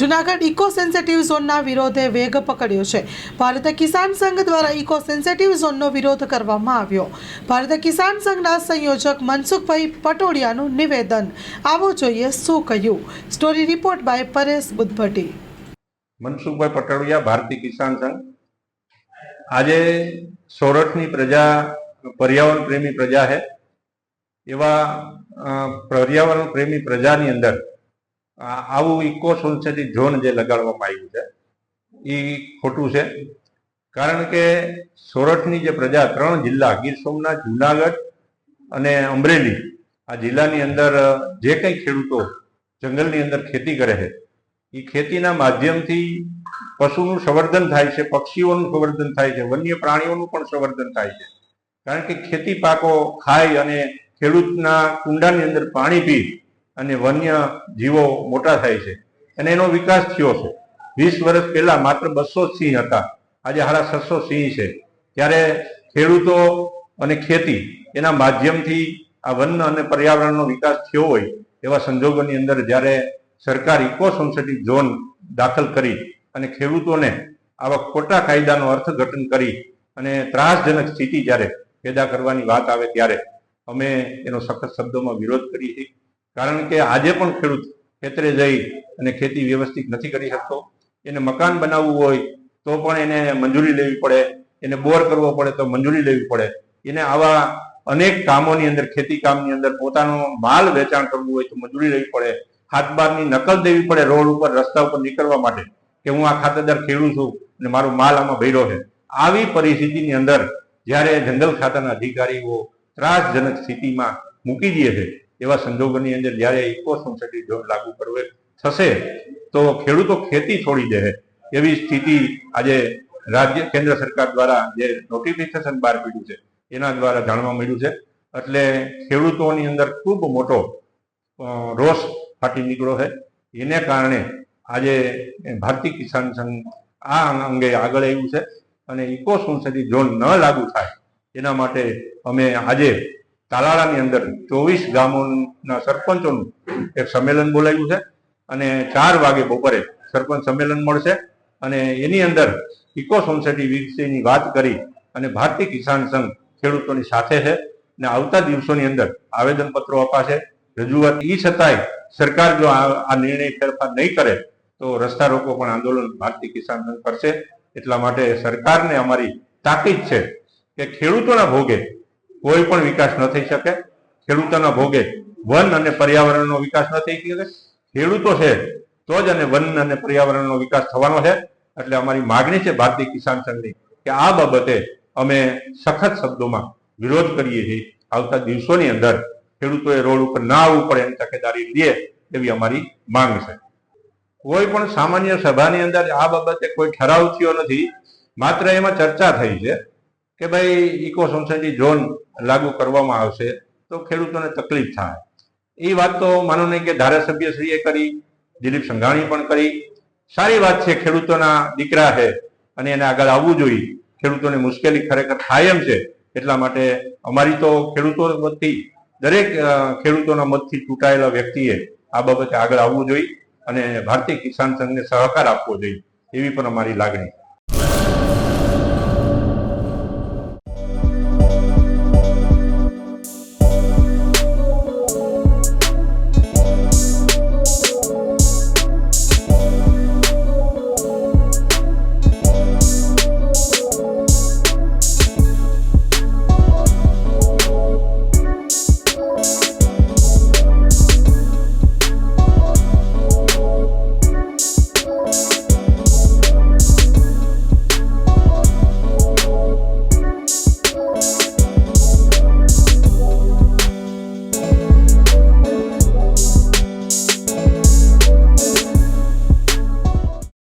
Junagadh eco sensitive ઝોનના વિરોધે વેગ પકડ્યો છે. ભારતીય કિસાન સંઘ દ્વારા ઇકો સેન્સિટિવ ઝોનનો વિરોધ કરવામાં આવ્યો. ભારતીય કિસાન સંઘના સંયોજક મનસુખભાઈ પટોડિયાનું નિવેદન. આવો જોઈએ શું કહ્યું. Story report by Paresh Buddhabhatti. Mansukhbhai Patodiya Bharatiya Kisan Sangh. આજે સોરઠની પ્રજા, પર્યાવરણ પ્રેમી પ્રજા છે. એવા પર્યાવરણ પ્રેમી પ્રજાની અંદર આવું ઇકો સોસાયટી ઝોન જે લગાડવામાં આવ્યું છે એ ખોટું છે. કારણ કે સોરઠની જે પ્રજા ત્રણ જિલ્લા, ગીર સોમનાથ, જુનાગઢ અને અમરેલી, આ જિલ્લાની અંદર જે કંઈ ખેડૂતો જંગલની અંદર ખેતી કરે છે એ ખેતીના માધ્યમથી પશુનું સંવર્ધન થાય છે, પક્ષીઓનું સંવર્ધન થાય છે, વન્ય પ્રાણીઓનું પણ સંવર્ધન થાય છે. કારણ કે ખેતી પાકો ખાય અને ખેડૂતના કુંડાની અંદર પાણી પી અને વન્ય જીવો મોટા થાય છે. અને એનો વિકાસ થયો છે. વીસ વર્ષ પહેલા માત્ર બસો સિંહ હતા. આજે હારા છસો સિંહ છે. ત્યારે ખેડૂતો અને ખેતી એના માધ્યમથી આ વન અને પર્યાવરણનો વિકાસ થયો હોય એવા સંજોગોની અંદર જ્યારે સરકાર ઇકો સોસાયટી ઝોન દાખલ કરી અને ખેડૂતોને આવા ખોટા કાયદાનું અર્થઘટન કરી અને ત્રાસજનક સ્થિતિ જ્યારે પેદા કરવાની વાત આવે ત્યારે અમે એનો સખત શબ્દોમાં વિરોધ કરીએ છીએ કારણ કે આજે પણ ખેડૂત ખેતરે જઈ અને ખેતી વ્યવસ્થિત નથી કરી શકતો, એને મકાન બનાવવું હોય તો પણ એને મંજૂરી લેવી પડે, એને બોર કરવો પડે તો મંજૂરી લેવી પડે. એને આવા અનેક કામોની અંદર, ખેતી કામની અંદર પોતાનો માલ વેચાણ કરવું હોય તો મંજૂરી લેવી પડે. હાથબારની નકલ દેવી પડે રોડ ઉપર, રસ્તા ઉપર નીકળવા માટે કે હું આ ખાતેદાર ખેડૂત છું અને મારો માલ આમાં ભર્યો છે. આવી પરિસ્થિતિની અંદર જ્યારે જંગલ ખાતાના અધિકારીઓ ત્રાસજનક સ્થિતિમાં મૂકી દે છે એવા સંજોગોની અંદર જ્યારે ઇકો સોસાયટી ઝોન લાગુ કરવે થશે, તો ખેડૂતો ખેતી છોડી દે. એવી સ્થિતિ આજે રાજ્ય, કેન્દ્ર સરકાર દ્વારા જે નોટિફિકેશન બહાર પડ્યું છે, એના દ્વારા જાણવા મળ્યું છે. એટલે ખેડૂતોની અંદર ખૂબ મોટો રોષ ફાટી નીકળ્યો છે. એને કારણે આજે ભારતીય કિસાન સંઘ આ અંગે આગળ આવ્યું છે અને ઇકો સોસાયટી ઝોન ન લાગુ થાય, એના માટે અમે આજે તાલાળાની અંદર ચોવીસ ગામોના સરપંચોનું એક સંમેલન બોલાવ્યું છે અને ચાર વાગે બપોરે સરપંચ સંમેલન મળશે અને એની અંદર ઇકો સોસાયટી વિશેની વાત કરી અને ભારતીય કિસાન સંઘ ખેડૂતોની સાથે છે અને આવતા દિવસોની અંદર આવેદનપત્રો અપાશે. રજૂઆત એ છતાંય સરકાર જો આ નિર્ણય ફેરફાર નહીં કરે તો રસ્તા રોકો પણ આંદોલન ભારતીય કિસાન સંઘ કરશે. એટલા માટે સરકારને અમારી તાકીદ છે કે ખેડૂતોના ભોગે કોઈ પણ વિકાસ ન થઈ શકે. ખેડૂતોના ભોગે વન અને પર્યાવરણનો વિકાસ ન થઈ શકે. ખેડૂતો છે તો જ અને વન અને પર્યાવરણનો વિકાસ થવાનો છે. એટલે અમારી માગણી છે ભારતીય કિસાન સંઘની કે આ બાબતે અમે સખત શબ્દોમાં વિરોધ કરીએ છીએ. આવતા દિવસોની અંદર ખેડૂતોએ રોડ ઉપર ના આવવું પડે એની તકેદારી લે એવી અમારી માંગ છે. કોઈ પણ સામાન્ય સભાની અંદર આ બાબતે કોઈ ઠરાવ થયો નથી. માત્ર એમાં ચર્ચા થઈ છે. કે ભાઈ ઇકો સોસાયટી ઝોન લાગુ કરવામાં આવશે, તો ખેડૂતોને તકલીફ થાય. એ વાત તો માનો નહીં કે ધારાસભ્યશ્રીએ કરી, દિલીપ સંઘાણી પણ કરી. સારી વાત છે, ખેડૂતોના દીકરા છે અને એને આગળ આવવું જોઈએ. ખેડૂતોને મુશ્કેલી ખરેખર થાય એમ છે, એટલા માટે અમારી તો ખેડૂતો મતથી દરેક ખેડૂતોના મતથી ચૂંટાયેલા વ્યક્તિએ આ બાબતે આગળ આવવું જોઈએ અને ભારતીય કિસાન સંઘને સહકાર આપવો જોઈએ, એવી પણ અમારી લાગણી છે.